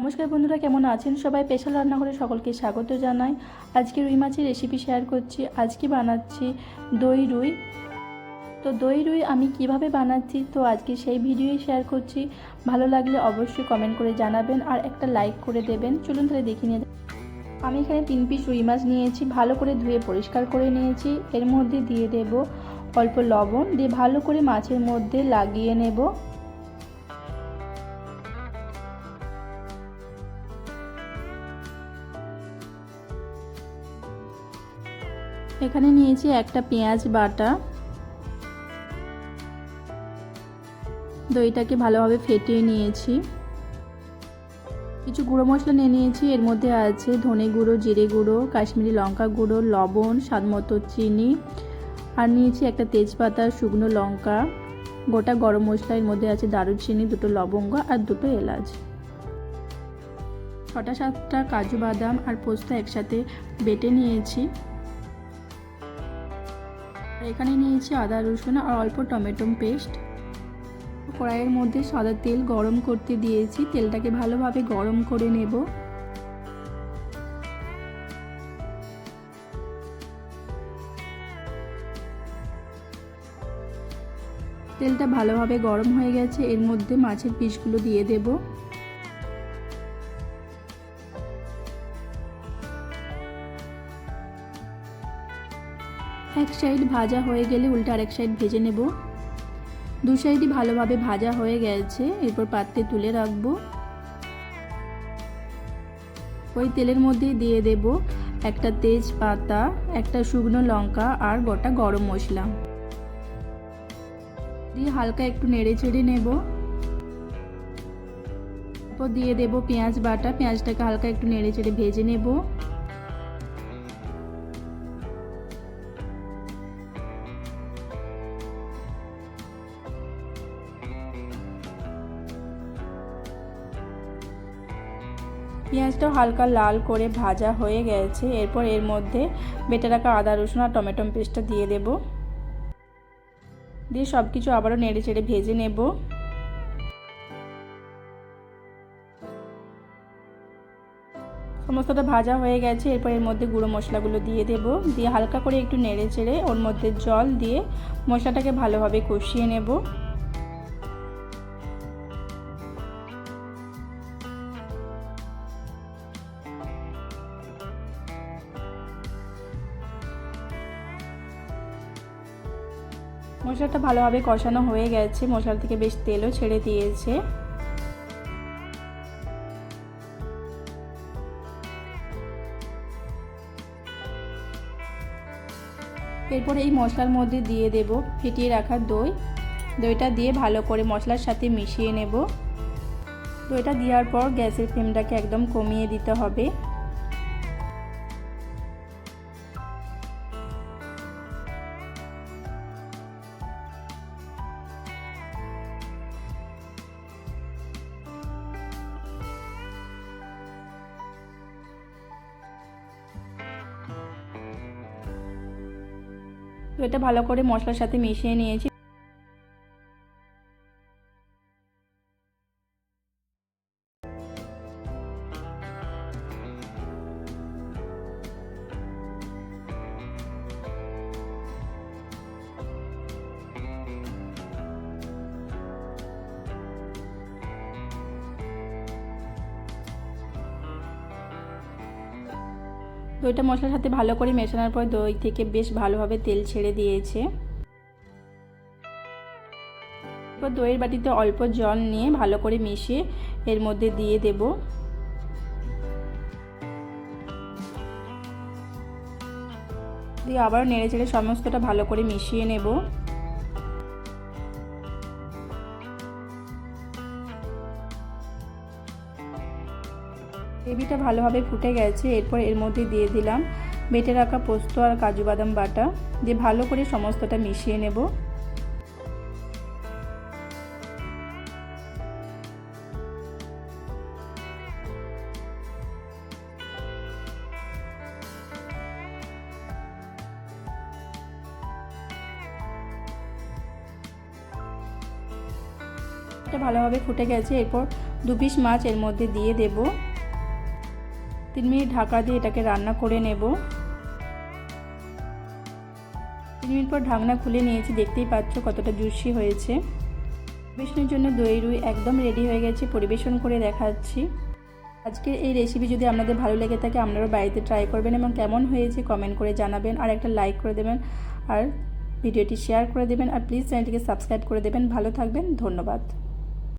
নমস্কার বন্ধুরা, কেমন আছেন সবাই? স্পেশাল রান্নাঘরে সকলকে স্বাগত জানাই। আজকে রুই মাছের রেসিপি শেয়ার করছি। আজকে বানাচ্ছি দই রুই। তো দই রুই আমি কীভাবে বানাচ্ছি? তো আজকে সেই ভিডিওই শেয়ার করছি। ভালো লাগলে অবশ্যই কমেন্ট করে জানাবেন আর একটা লাইক করে দেবেন। চলুন তাহলে দেখে নিয়ে আমি এখানে তিন পিস রুই মাছ নিয়েছি। ভালো করে ধুয়ে পরিষ্কার করে নিয়েছি। এর মধ্যে দিয়ে দেব অল্প লবণ। দিয়ে ভালো করে মাছের মধ্যে লাগিয়ে নেব। এখানে নিয়েছি একটা পেঁয়াজ বাটা। দইটাকে ভালোভাবে ফেটিয়ে নিয়েছি। কিছু গুঁড়ো মশলা নিয়ে নিয়েছি। এর মধ্যে আছে ধনে গুঁড়ো, জিরে গুঁড়ো, কাশ্মীরি লঙ্কা গুঁড়ো, লবণ, স্বাদ মতো চিনি। আর নিয়েছি একটা তেজপাতা, শুকনো লঙ্কা। গোটা গরম মশলা এর মধ্যে আছে দারুচিনি, দুটো লবঙ্গ আর দুটো এলাচ। ছটা সাতটা কাজু বাদাম আর পোস্ত একসাথে বেটে নিয়েছি। এখানে নিয়েছি আদা, রসুন আর অল্প টমেটো পেস্ট। কড়াইয়ের মধ্যে সাদা তেল গরম করতে দিয়েছি। তেলটাকে ভালোভাবে গরম করে নেব। তেলটা ভালোভাবে গরম হয়ে গেছে। এর মধ্যে মাছের পিসগুলো দিয়ে দেব। এক সাইড ভাজা হয়ে গেলে উল্টে আরেক সাইড ভেজে নেব। দু সাইডই ভালোভাবে ভাজা হয়ে গেছে, এরপর পাত্রে তুলে রাখব। ওই তেলের মধ্যেই দিয়ে দেব একটা তেজপাতা, একটা শুকনো লঙ্কা আর গোটা গরম মশলা। দিয়ে হালকা একটু নেড়ে চেড়ে নেব। তারপর দিয়ে দেব পেঁয়াজ বাটা, পেঁয়াজটাকে হালকা একটু নেড়ে চেড়ে ভেজে নেব। পেঁয়াজটাও হালকা লাল করে ভাজা হয়ে গেছে। এরপর এর মধ্যে বেটে রাখা আদা, রসুন আর টমেটো পেস্টটা দিয়ে দেব। দিয়ে সব কিছু আবারও নেড়ে চেড়ে ভেজে নেব। সমস্তটা ভাজা হয়ে গেছে। এরপর এর মধ্যে গুঁড়ো মশলাগুলো দিয়ে দেব। দিয়ে হালকা করে একটু নেড়ে চেড়ে ওর মধ্যে জল দিয়ে মশলাটাকে ভালোভাবে কষিয়ে নেব। মশলাটা ভালোভাবে কষানো হয়ে গেছে। মশলা থেকে বেশ তেলও ছেড়ে দিয়েছে। এরপর এই মশলার মধ্যে দিয়ে দেব ফেটিয়ে রাখা দই। দইটা দিয়ে ভালো করে মশলার সাথে মিশিয়ে নেব। দইটা দেওয়ার পর গ্যাসের ফ্লেমটাকে একদম কমিয়ে দিতে হবে। তো এটা ভালো করে মশলার সাথে মিশিয়ে নিয়েছি। দইটা মশলার সাথে ভালো করে মেশানোর পর দই থেকে বেশ ভালোভাবে তেল ছেড়ে দিয়েছে। এরপর দইয়ের বাটিতে অল্প জল নিয়ে ভালো করে মিশিয়ে এর মধ্যে দিয়ে দেব। দিয়ে আবার নেড়ে চেড়ে সমস্তটা ভালো করে মিশিয়ে নেব। গ্রেভিটা ভালোভাবে ফুটে গেছে, এরপর এর মধ্যে দিয়ে দিলাম বেটে রাখা পোস্ত আর কাজু বাদাম বাটা, দিয়ে ভালো করে সমস্তটা মিশিয়ে নেব। ভালোভাবে ফুটে গেছে, এরপর দু পিস মাছ এর মধ্যে দিয়ে দেব। তিন মিনিট ঢাকা দিয়ে এটাকে রান্না করে নেব। তিন মিনিট পর ঢাকনা খুলে নিয়েছি, দেখতেই পাচ্ছ কতটা জুসি হয়েছে। পরিবেশনের জন্য দই, রুই একদম রেডি হয়ে গেছে, পরিবেশন করে দেখাচ্ছি। আজকের এই রেসিপি যদি আপনাদের ভালো লেগে থাকে, আপনারাও বাড়িতে ট্রাই করবেন এবং কেমন হয়েছে কমেন্ট করে জানাবেন। আর একটা লাইক করে দেবেন, আর ভিডিওটি শেয়ার করে দেবেন, আর প্লিজ চ্যানেলটিকে সাবস্ক্রাইব করে দেবেন। ভালো থাকবেন, ধন্যবাদ।